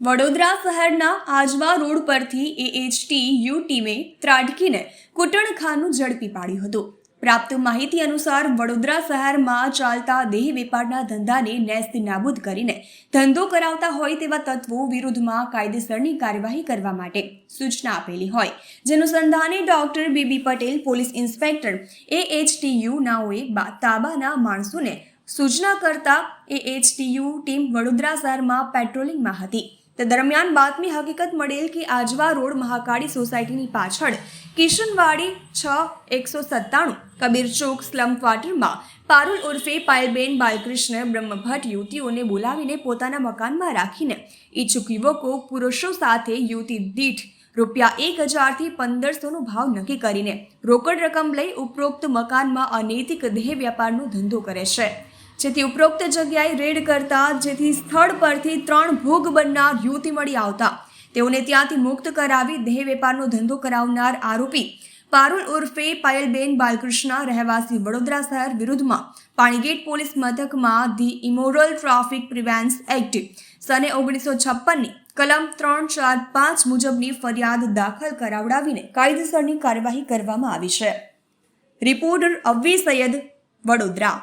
વડોદરા શહેરના આજવા રોડ પરથી એએચટી યુ ટીમે ત્રાટકીને કુટણખાનું ઝડપી પાડ્યું હતું. પ્રાપ્ત માહિતી અનુસાર વડોદરા શહેરમાં ચાલતા દેહ વેપારના ધંધાને નેસ્ત નાબૂદ કરીને ધંધો કરાવતા હોય તેવા તત્વો વિરુદ્ધમાં કાયદેસરની કાર્યવાહી કરવા માટે સૂચના આપેલી હોય. જેનું સંધાને doctor B B Patel, police inspector AHTU નાઓએ તાબાના માણસોને સૂચના કરતા એએચટીયુ ટીમ વડોદરા શહેરમાં પેટ્રોલિંગમાં હતી. તે દરમિયાન બાતમી હકીકત મળેલ કે આજવા રોડ મહાકાળી સોસાયટીની પાછળ કિશનવાડી છ એકસો સત્તાણું કબીર ચોક સ્લમ ક્વાર્ટરમાં પારુલ ઉર્ફે પાયલબેન બાલકૃષ્ણ બ્રહ્મભટ્ટ યુવતીઓને બોલાવીને પોતાના મકાનમાં રાખીને ઈચ્છુક યુવકો પુરુષો સાથે યુવતી દીઠ રૂપિયા એક હજારથી પંદરસોનો ભાવ નક્કી કરીને રોકડ રકમ લઈ ઉપરોક્ત મકાનમાં અનૈતિક દેહ વ્યાપારનો ધંધો કરે છે. જેથી ઉપરોક્ત જગ્યાએ રેડ કરતા જેથી સ્થળ પરથી ત્રણ ભોગ બનનાર યુવતી મળી આવતા. તેઓને ત્યાંથી મુક્ત કરાવી દેહ વેપારનો ધંધો કરાવનાર આરોપી પારુલ ઉર્ફે પાયલબેન બાલકૃષ્ણ રહેવાસી વડોદરા શહેર વિરુદ્ધમાં પાણીગેટ પોલીસ મથકમાં the immoral traffic prevention act, સને ઓગણીસો છપ્પનની કલમ ત્રણ ચાર પાંચ મુજબની ફરિયાદ દાખલ કરાવડાવીને કાયદેસરની કાર્યવાહી કરવામાં આવી છે. રિપોર્ટર અવ્વી સૈયદ, વડોદરા.